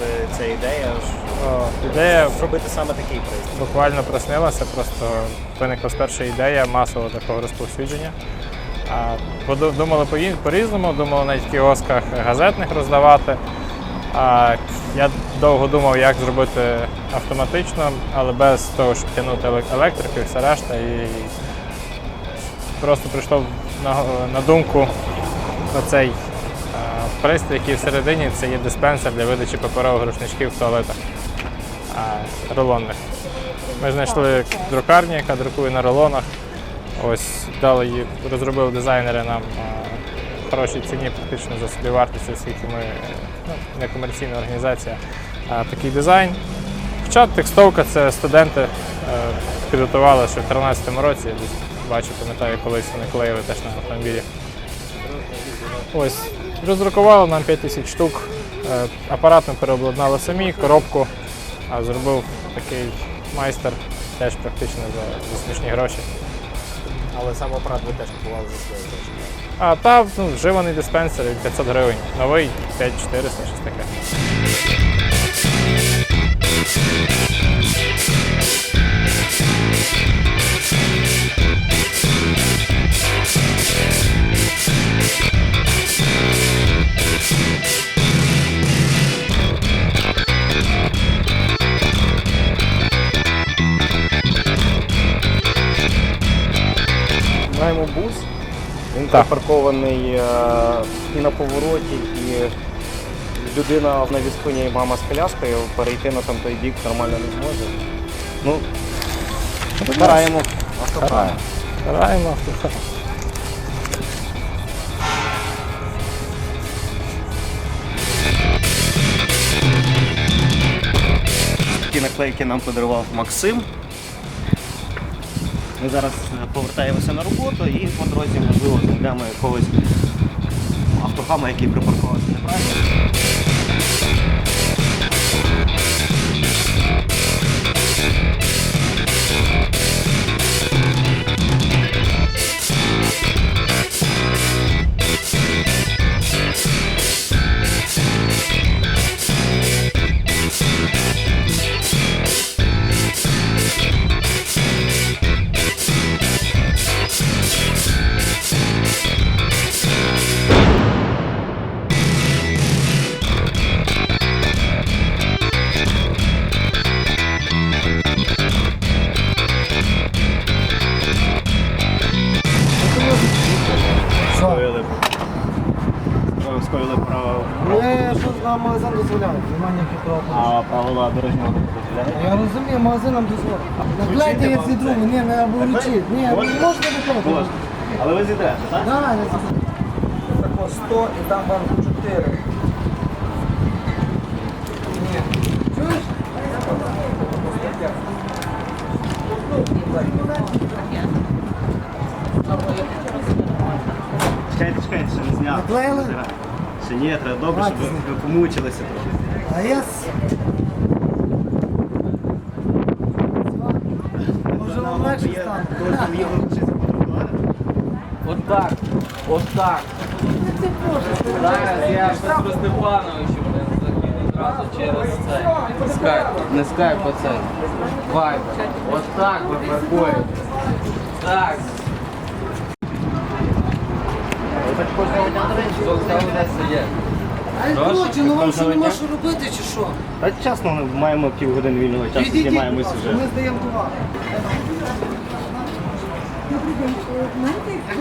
тебе ця ідея О, ідея зробити саме такий пристрій? буквально проснилася, просто виникла сперша ідея масового такого розповсюдження. Думали по- по-різному, думали навіть в кіосках газетних роздавати. А, я довго думав, як зробити автоматично, але без того, щоб тягнути електрику і все решта. І просто прийшло на, на думку оцей пристрій, який всередині це є диспенсер для видачі паперових рушничків в туалетах рулонних. Ми знайшли друкарню, яка друкує на рулонах. Ось дали її, розробили дизайнери нам в хорошій ціні, практично за собі вартістю, оскільки ми ну, не комерційна організація, а такий дизайн. Хоча текстовка це студенти е, підготували ще в 2013 році, я десь бачу, пам'ятаю, колись вони клеїли теж на автомобілі. Ось, роздрукували нам 5 тисяч штук. Е, Апарат ми переобладнали самі, коробку, а зробив такий майстер теж практично за, за смішні гроші. Але сам апарат ви теж купували за свої гроші. А та ну, вживаний диспенсер від 500 гривень. Новий 5400, щось таке. Маємо бус. Він Так. припаркований е, і на повороті, і людина на візкуні і мама з коляскою перейти на там той бік нормально не зможе. Ну, стараємо. Караємо. Караємо. Такі наклейки нам подарував Максим. Ми зараз е, повертаємося на роботу і по дорозі, можливо, знайдемо якогось автохама, який припаркувався неправильно. Скоїли право. Не, що на магазин дозволяє, немає ніяких прав. А правила дорожнього руху дозволяють? Я розумію, магазин нам дозволяє. Наклейте я ці другі, ні, не вручіть. Ні, ви Можна? можете виконати. Можна. Але ви зійдете, так? Да, я забув. Тако 100 і там вам 4. Ні. Чуєш? Чекайте, чекайте, ще не зняли. Наклеїли? Ще ні, треба добре, щоб ви помучилися трохи. А я с... Може вам легше стане? Дозвіл Ігор вчиться по тротуару. Отак, отак. Зараз я Петру Степановичу блин, закину одразу через цей. Скайп. Не скайп, а цей. Вайб. Отак ви паркуєте. Так. Десь коротше, ну вам що нема що робити чи що? Та чесно, ми маємо півгодини вільного часу, Йдіть, знімаємось вже. Ми здаємо товар. Добрий день. Е, Знаєте, як?